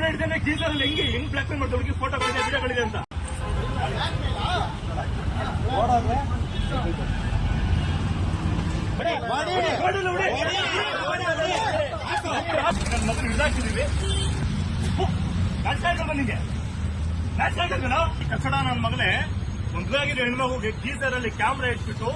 Camera ಹಿಡಿದ್ರೆ teaser ಅಲ್ಲಿ ಹೆಂಗೆ ಹೆಂಗ್ ಬ್ಲಾಕ್ ಮೇಲ್ ಮಾಡ್ತಾರೆ ಫೋಟೋಗಳಿದೆ ವಿಡಿಯೋಗಳಿದೆ ಅಂತ ಮಗನ ಹಿಡ್ದಾಕಿದೀವಿ ಕಚ್ಚಡ ನನ್ನ ಮಗನೇ ಮದುವೆಯಾಗಿರೋ ಹೆಣ್ಮಗುಗೆ ಗೀಸರ್ ಅಲ್ಲಿ ಕ್ಯಾಮ್ರಾ ಇಟ್ಬಿಟ್ಟು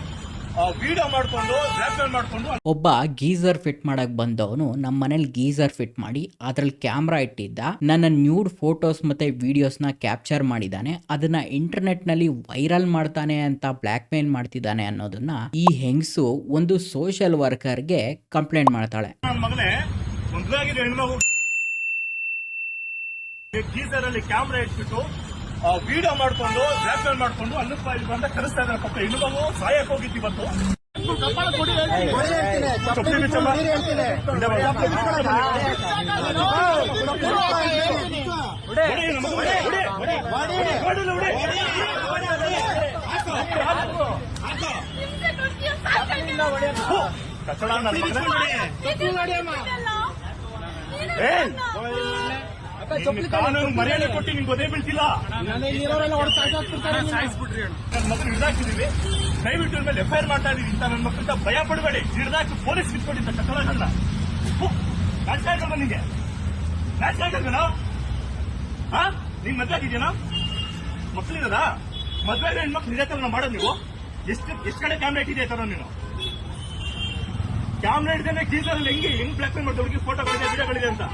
ವಿಡಿಯೋ ಮಾಡ್ಕೊಂಡು ಬ್ಲಾಕ್ ಮಾಡ್ಕೊಂಡು ಒಬ್ಬ ಗೀಸರ್ ಫಿಟ್ ಮಾಡಕ್ ಬಂದವನು ನಮ್ಮ ಮನೇಲಿ ಗೀಸರ್ ಫಿಟ್ ಮಾಡಿ ಅದ್ರಲ್ಲಿ ಕ್ಯಾಮ್ರಾ ಇಟ್ಟಿದ್ದ. ನನ್ನ ನ್ಯೂಡ್ ಫೋಟೋಸ್ ಮತ್ತೆ ವಿಡಿಯೋಸ್ನ ಕ್ಯಾಪ್ಚರ್ ಮಾಡಿದಾನೆ. ಅದನ್ನ ಇಂಟರ್ನೆಟ್ನಲ್ಲಿ ವೈರಲ್ ಮಾಡ್ತಾನೆ ಅಂತ ಬ್ಲಾಕ್ ಮೇಲ್ ಮಾಡ್ತಿದ್ದಾನೆ ಅನ್ನೋದನ್ನ ಈ ಹೆಂಗಸು ಒಂದು ಸೋಷಿಯಲ್ ವರ್ಕರ್ಗೆ ಕಂಪ್ಲೇಂಟ್ ಮಾಡ್ತಾಳೆ. ಗೀಸರ್ ಅಲ್ಲಿ ಕ್ಯಾಮ್ರಾ ಇಟ್ಬಿಟ್ಟು ವಿಡಿಯೋ ಮಾಡ್ಕೊಂಡು ಬ್ಲಾಕ್ ಮೇಲ್ ಮಾಡ್ಕೊಂಡು ಅನ್ನಪ್ಪ ಇಲ್ಲಿ ಬಂದ ಕರೆಸ್ತಾ ಇದ್ದಾರೆ ಪಕ್ಕ ಇನ್ನು ಬಂದು ಸಾಯಕ್ ಹೋಗಿತ್ತು ಇವತ್ತು. ಚಪ್ಪಲಿ ಕಾನೂನು ಮರ್ಯಾದೆ ಕೊಟ್ಟು ನಿಮ್ಗೆ ಗೊತ್ತೇ ಬೀಳ್ತಿಲ್ಲ. ನನ್ನ ಮಕ್ಕಳು ಹಿಡಿದಾಕಿದೀವಿ ದಯವಿಟ್ಟು ಮೇಲೆ ಎಫ್ಐಆರ್ ಮಾಡ್ತಾ ಇದೀವಿ ಇಂತ ನನ್ನ ಮಕ್ಕಳಿಂದ ಭಯ ಪಡಬೇಡಿ. ಹಿಡಿದಾಕಿ ಪೊಲೀಸ್ ಬಿಟ್ಕೊಟ್ಟಿದ್ದ ಕಟ್ಟಡಗಳನ್ನ ನಾಚ್ಕಾಗಲ್ವಾ ನಿಂಗೆ? ನಾಚ್ಕಾಗಲ್ವೇನೋ ಹಾ? ನಿಂಗ್ ಮದ್ವೆ ಆಗಿದ್ಯಾನೋ ಮಕ್ಳಿರದ ಮದ್ವೆ ಹೆಣ್ಮಕ್ಳು ಇದೇ ತರ ಮಾಡೋದು ನೀವು? ಎಷ್ಟು ಎಷ್ಟು ಕಡೆ ಕ್ಯಾಮ್ರಾ ಇಟ್ಟಿದೆ ತರ ನೀನು? ಕ್ಯಾಮ್ರಾ ಹಿಡಿದ್ರೆ ಗೀಸರ್ ಅಲ್ಲಿ ಹೆಂಗೆ ಹೆಂಗ್ ಬ್ಲಾಕ್ ಮೇಲ್ ಮಾಡ್ತಾರೆ ಹುಡುಗಿ ಫೋಟೋಗಳಿದೆ ವಿಡಿಯೋಗಳಿದೆ ಅಂತ?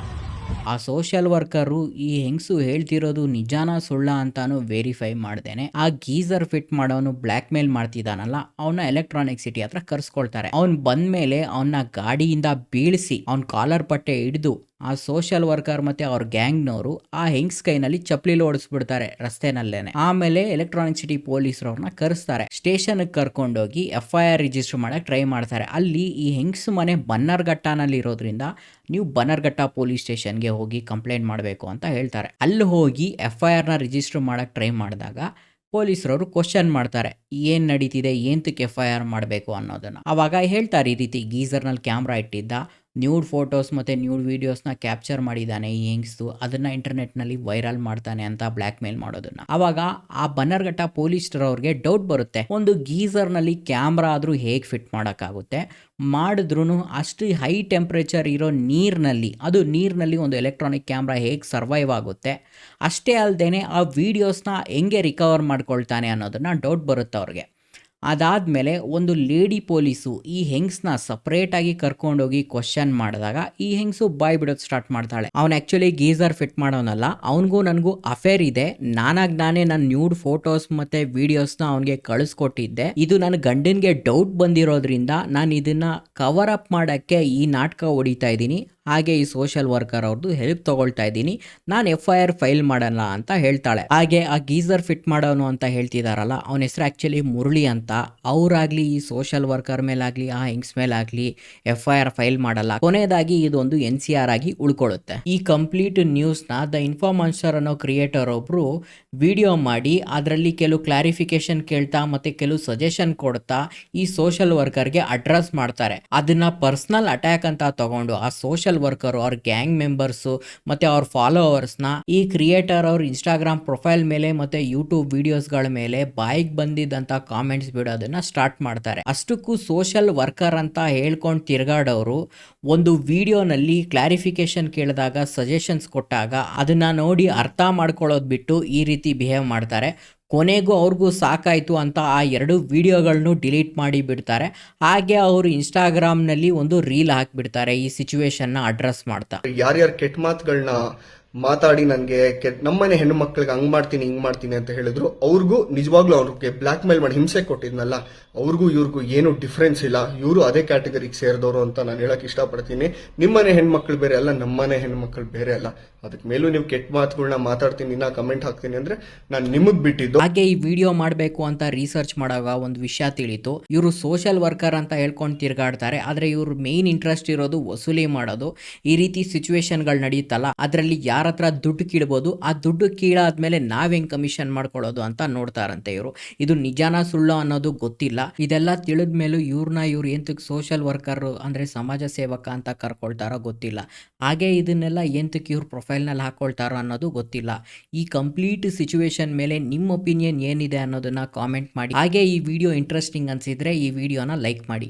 ಆ ಸೋಷಿಯಲ್ ವರ್ಕರು ಈ ಹೆಂಗಸು ಹೇಳ್ತಿರೋದು ನಿಜಾನ ಸುಳ್ಳ ಅಂತಾನು ವೆರಿಫೈ ಮಾಡ್ದೇನೆ. ಆ ಗೀಸರ್ ಫಿಟ್ ಮಾಡೋನು ಬ್ಲ್ಯಾಕ್ ಮೇಲ್ ಮಾಡ್ತಿದ್ದಾನಲ್ಲ ಅವನ ಎಲೆಕ್ಟ್ರಾನಿಕ್ ಸಿಟಿ ಹತ್ರ ಕರ್ಸ್ಕೊಳ್ತಾರೆ. ಅವ್ನ್ ಬಂದ್ಮೇಲೆ ಅವನ್ನ ಗಾಡಿಯಿಂದ ಬೀಳಿಸಿ, ಅವ್ನ ಕಾಲರ್ ಪಟ್ಟೆ ಹಿಡಿದು, ಆ ಸೋಷಿಯಲ್ ವರ್ಕರ್ ಮತ್ತೆ ಅವ್ರ ಗ್ಯಾಂಗ್ನವರು ಆ ಹೆಂಗ್ಸ್ ಕೈನಲ್ಲಿ ಚಪ್ಲಿ ಓಡಿಸ್ಬಿಡ್ತಾರೆ ರಸ್ತೆನಲ್ಲೇನೆ. ಆಮೇಲೆ ಎಲೆಕ್ಟ್ರಾನಿಕ್ ಸಿಟಿ ಪೊಲೀಸರವ್ರನ್ನ ಕರೆಸ್ತಾರೆ. ಸ್ಟೇಷನ್ ಕರ್ಕೊಂಡೋಗಿ ಎಫ್ ಐ ಆರ್ ರಿಜಿಸ್ಟರ್ ಮಾಡಕ್ ಟ್ರೈ ಮಾಡ್ತಾರೆ. ಅಲ್ಲಿ ಈ ಹೆಂಗ್ಸ್ ಮನೆ ಬನ್ನರ್ಘಟ್ಟನಲ್ಲಿರೋದ್ರಿಂದ ನೀವು ಬನ್ನರ್ಘಟ್ಟ ಪೊಲೀಸ್ ಸ್ಟೇಷನ್ಗೆ ಹೋಗಿ ಕಂಪ್ಲೇಂಟ್ ಮಾಡಬೇಕು ಅಂತ ಹೇಳ್ತಾರೆ. ಅಲ್ಲಿ ಹೋಗಿ ಎಫ್ ಐ ಆರ್ನ ರಿಜಿಸ್ಟರ್ ಮಾಡೋಕ್ಕೆ ಟ್ರೈ ಮಾಡಿದಾಗ ಪೊಲೀಸರವರು ಕ್ವಶನ್ ಮಾಡ್ತಾರೆ. ಏನು ನಡೀತಿದೆ? ಏಂತಕ್ಕೆ ಎಫ್ ಐ ಆರ್ ಮಾಡಬೇಕು ಅನ್ನೋದನ್ನು. ಅವಾಗ ಹೇಳ್ತಾರೆ ಈ ರೀತಿ ಗೀಸರ್ನಲ್ಲಿ ಕ್ಯಾಮ್ರಾ ಇಟ್ಟಿದ್ದ. ನ್ಯೂಡ್ ಫೋಟೋಸ್ ಮತ್ತು ನ್ಯೂಡ್ ವೀಡಿಯೋಸ್ನ ಕ್ಯಾಪ್ಚರ್ ಮಾಡಿದ್ದಾನೆ ಈ ಹೆಂಗ್ಸು ಅದನ್ನು ಇಂಟರ್ನೆಟ್ನಲ್ಲಿ ವೈರಲ್ ಮಾಡ್ತಾನೆ ಅಂತ ಬ್ಲ್ಯಾಕ್ ಮೇಲ್ ಮಾಡೋದನ್ನ. ಆವಾಗ ಆ ಬನ್ನರ್ಘಟ್ಟ ಪೊಲೀಸ್ರವ್ರಿಗೆ ಡೌಟ್ ಬರುತ್ತೆ. ಒಂದು ಗೀಸರ್ನಲ್ಲಿ ಕ್ಯಾಮ್ರಾ ಆದರೂ ಹೇಗೆ ಫಿಟ್ ಮಾಡೋಕ್ಕಾಗುತ್ತೆ? ಮಾಡಿದ್ರೂ ಅಷ್ಟು ಹೈ ಟೆಂಪ್ರೇಚರ್ ಇರೋ ನೀರಿನಲ್ಲಿ, ಅದು ನೀರಿನಲ್ಲಿ ಒಂದು ಎಲೆಕ್ಟ್ರಾನಿಕ್ ಕ್ಯಾಮ್ರಾ ಹೇಗೆ ಸರ್ವೈವ್ ಆಗುತ್ತೆ? ಅಷ್ಟೇ ಅಲ್ಲದೆ ಆ ವೀಡಿಯೋಸ್ನ ಹೆಂಗೆ ರಿಕವರ್ ಮಾಡ್ಕೊಳ್ತಾನೆ ಅನ್ನೋದನ್ನು ಡೌಟ್ ಬರುತ್ತೆ ಅವ್ರಿಗೆ. ಅದಾದಮೇಲೆ ಒಂದು ಲೇಡಿ ಪೊಲೀಸು ಈ ಹೆಂಗ್ಸ್ನ ಸಪ್ರೇಟಾಗಿ ಕರ್ಕೊಂಡೋಗಿ ಕ್ವಶನ್ ಮಾಡಿದಾಗ ಈ ಹೆಂಗ್ಸು ಬಾಯ್ ಬಿಡೋದು ಸ್ಟಾರ್ಟ್ ಮಾಡ್ತಾಳೆ. ಅವ್ನು ಆ್ಯಕ್ಚುಲಿ ಗೀಸರ್ ಫಿಟ್ ಮಾಡೋನಲ್ಲ, ಅವನಿಗೂ ನನಗೂ ಅಫೇರ್ ಇದೆ. ನಾನಾಗಿ ನಾನೇ ನನ್ನ ನ್ಯೂಡ್ ಫೋಟೋಸ್ ಮತ್ತು ವಿಡಿಯೋಸ್ನ ಅವನಿಗೆ ಕಳಿಸ್ಕೊಟ್ಟಿದ್ದೆ. ಇದು ನನ್ನ ಗಂಡನಿಗೆ ಡೌಟ್ ಬಂದಿರೋದ್ರಿಂದ ನಾನು ಇದನ್ನ ಕವರ್ ಅಪ್ ಮಾಡೋಕ್ಕೆ ಈ ನಾಟಕ ಹೊಡಿತಾ ಇದ್ದೀನಿ. ಹಾಗೆ ಈ ಸೋಷಿಯಲ್ ವರ್ಕರ್ ಅವ್ರದ್ದು ಹೆಲ್ಪ್ ತಗೊಳ್ತಾ ಇದ್ದೀನಿ. ನಾನು ಎಫ್ ಐ ಆರ್ ಫೈಲ್ ಮಾಡಲ್ಲ ಅಂತ ಹೇಳ್ತಾಳೆ. ಹಾಗೆ ಆ ಗೀಸರ್ ಫಿಟ್ ಮಾಡೋನು ಅಂತ ಹೇಳ್ತಿದಾರಲ್ಲ, ಅವನ ಹೆಸರು ಆ್ಯಕ್ಚುಲಿ ಮುರಳಿ ಅಂತ. ಅವರಾಗ್ಲಿ ಈ ಸೋಷಿಯಲ್ ವರ್ಕರ್ ಮೇಲಾಗ್ಲಿ, ಆ ಹೆಂಗ್ಸ್ ಮೇಲಾಗ್ಲಿ ಎಫ್ ಐ ಆರ್ ಫೈಲ್ ಮಾಡಲ್ಲ. ಕೊನೆಯದಾಗಿ ಇದೊಂದು ಎನ್ ಸಿ ಆರ್ ಆಗಿ ಉಳ್ಕೊಳ್ಳುತ್ತೆ. ಈ ಕಂಪ್ಲೀಟ್ ನ್ಯೂಸ್ನ ದ ಇನ್ಫಾರ್ಮನ್ಸರ್ ಅನ್ನೋ ಕ್ರಿಯೇಟರ್ ಒಬ್ರು ವಿಡಿಯೋ ಮಾಡಿ, ಅದರಲ್ಲಿ ಕೆಲವು ಕ್ಲಾರಿಫಿಕೇಶನ್ ಕೇಳ್ತಾ ಮತ್ತೆ ಕೆಲವು ಸಜೆಷನ್ ಕೊಡ್ತಾ ಈ ಸೋಷಿಯಲ್ ವರ್ಕರ್ಗೆ ಅಡ್ರೆಸ್ ಮಾಡ್ತಾರೆ. ಅದನ್ನ ಪರ್ಸನಲ್ ಅಟ್ಯಾಕ್ ಅಂತ ತಗೊಂಡು ಆ ಸೋಷಿಯಲ್ ವರ್ಕರ್ ಅವ್ರ ಗ್ಯಾಂಗ್ ಮೆಂಬರ್ಸು ಮತ್ತೆ ಅವ್ರ ಫಾಲೋವರ್ಸ್ನ ಈ ಕ್ರಿಯೇಟರ್ ಅವ್ರ ಇನ್ಸ್ಟಾಗ್ರಾಮ್ ಪ್ರೊಫೈಲ್ ಮೇಲೆ ಮತ್ತೆ ಯೂಟ್ಯೂಬ್ ವಿಡಿಯೋಸ್ಗಳ ಮೇಲೆ ಬಾಯಿಗೆ ಬಂದಿದ್ದಂಥ ಕಾಮೆಂಟ್ಸ್ ಬಿಡೋದನ್ನ ಸ್ಟಾರ್ಟ್ ಮಾಡ್ತಾರೆ. ಅಷ್ಟಕ್ಕೂ ಸೋಷಿಯಲ್ ವರ್ಕರ್ ಅಂತ ಹೇಳ್ಕೊಂಡು ತಿರ್ಗಾಡೋರು ಒಂದು ವಿಡಿಯೋನಲ್ಲಿ ಕ್ಲಾರಿಫಿಕೇಶನ್ ಕೇಳಿದಾಗ ಸಜೆಷನ್ಸ್ ಕೊಟ್ಟಾಗ ಅದನ್ನ ನೋಡಿ ಅರ್ಥ ಮಾಡ್ಕೊಳ್ಳೋದು ಬಿಟ್ಟು ಈ ರೀತಿ ಬಿಹೇವ್ ಮಾಡ್ತಾರೆ. ಕೊನೆಗೂ ಅವ್ರಿಗೂ ಸಾಕಾಯಿತು ಅಂತ ಆ ಎರಡು ವಿಡಿಯೋಗಳನ್ನು ಡಿಲೀಟ್ ಮಾಡಿ ಬಿಡ್ತಾರೆ. ಹಾಗೆ ಅವರು ಇನ್ಸ್ಟಾಗ್ರಾಮ್ನಲ್ಲಿ ಒಂದು ರೀಲ್ ಹಾಕಿಬಿಡ್ತಾರೆ ಈ ಸಿಚುವೇಶನ್ನ ಅಡ್ರೆಸ್ ಮಾಡ್ತಾ. ಯಾರ್ಯಾರು ಕೆಟ್ಟ ಮಾತುಗಳನ್ನ ಮಾತಾಡಿ ನನಗೆ ನಮ್ಮನೆ ಹೆಣ್ಣು ಮಕ್ಳಿಗೆ ಹಂಗ್ ಮಾಡ್ತೀನಿ, ಹಿಂಗ್ ಮಾಡ್ತೀನಿ ಅಂತ ಹೇಳಿದ್ರು. ಅವ್ರಿಗೂ ನಿಜವಾಗ್ಲೂ ಅವ್ರಿಗೆ ಬ್ಲ್ಯಾಕ್ ಮೇಲ್ ಮಾಡಿ ಹಿಂಸೆ ಕೊಟ್ಟಿದ್ನಲ್ಲ, ಅವ್ರಿಗೂ ಇವ್ರಿಗೂ ಏನು ಡಿಫ್ರೆನ್ಸ್ ಇಲ್ಲ. ಇವರು ಅದೇ ಕ್ಯಾಟಗರಿಗೆ ಸೇರಿದವರು ಅಂತ ನಾನು ಹೇಳಕ್ ಇಷ್ಟಪಡ್ತೀನಿ. ನಿಮ್ಮನೆ ಹೆಣ್ಮಕ್ಳು ಬೇರೆ ಅಲ್ಲ ನಮ್ಮನೆ ಹೆಣ್ಮಕ್ಳು ಬೇರೆ ಅಲ್ಲ. ಅದಕ್ಕೆ ಮೇಲೂ ನೀವು ಕೆಟ್ಟ ಮಾತುಗಳನ್ನ ಮಾತಾಡ್ತೀನಿ, ನಾ ಕಮೆಂಟ್ ಹಾಕ್ತೀನಿ ಅಂದ್ರೆ ನಾನು ನಿಮಗೆ ಬಿಟ್ಟಿದ್ದು. ಹಾಗೆ ಈ ವಿಡಿಯೋ ಮಾಡಬೇಕು ಅಂತ ರಿಸರ್ಚ್ ಮಾಡುವಾಗ ಒಂದು ವಿಷಯ ತಿಳಿತು. ಇವರು ಸೋಷಿಯಲ್ ವರ್ಕರ್ ಅಂತ ಹೇಳ್ಕೊಂಡು ತಿರ್ಗಾಡ್ತಾರೆ. ಆದರೆ ಇವ್ರ ಮೇನ್ ಇಂಟ್ರೆಸ್ಟ್ ಇರೋದು ವಸೂಲಿ ಮಾಡೋದು. ಈ ರೀತಿ ಸಿಚುವೇಶನ್ಗಳು ನಡೆಯುತ್ತಲ್ಲ ಅದರಲ್ಲಿ ಯಾರ ಹತ್ರ ದುಡ್ಡು ಕೀಳ್ಬೋದು, ಆ ದುಡ್ಡು ಕೀಳಾದ್ಮೇಲೆ ನಾವ್ ಹೆಂಗ್ ಕಮಿಷನ್ ಮಾಡ್ಕೊಳ್ಳೋದು ಅಂತ ನೋಡ್ತಾರಂತೆ ಇವರು. ಇದು ನಿಜಾನ ಸುಳ್ಳು ಅನ್ನೋದು ಗೊತ್ತಿಲ್ಲ. ಇದೆಲ್ಲ ತಿಳಿದ ಮೇಲೂ ಇವ್ರನ್ನ ಇವ್ರು ಎಂತಕ್ಕೆ ಸೋಷಿಯಲ್ ವರ್ಕರ್ ಅಂದ್ರೆ ಸಮಾಜ ಸೇವಕ ಅಂತ ಕರ್ಕೊಳ್ತಾರೋ ಗೊತ್ತಿಲ್ಲ. ಹಾಗೆ ಇದನ್ನೆಲ್ಲ ಎಂತಕ್ಕೆ ಇವ್ರ ಪ್ರೊಫೈಲ್ನಲ್ಲಿ ಹಾಕೊಳ್ತಾರೋ ಅನ್ನೋದು ಗೊತ್ತಿಲ್ಲ. ಈ ಕಂಪ್ಲೀಟ್ ಸಿಚುವೇಶನ್ ಮೇಲೆ ನಿಮ್ಮ ಒಪಿನಿಯನ್ ಏನಿದೆ ಅನ್ನೋದನ್ನ ಕಾಮೆಂಟ್ ಮಾಡಿ. ಹಾಗೆ ಈ ವಿಡಿಯೋ ಇಂಟ್ರೆಸ್ಟಿಂಗ್ ಅನ್ಸಿದ್ರೆ ಈ ವಿಡಿಯೋನ ಲೈಕ್ ಮಾಡಿ.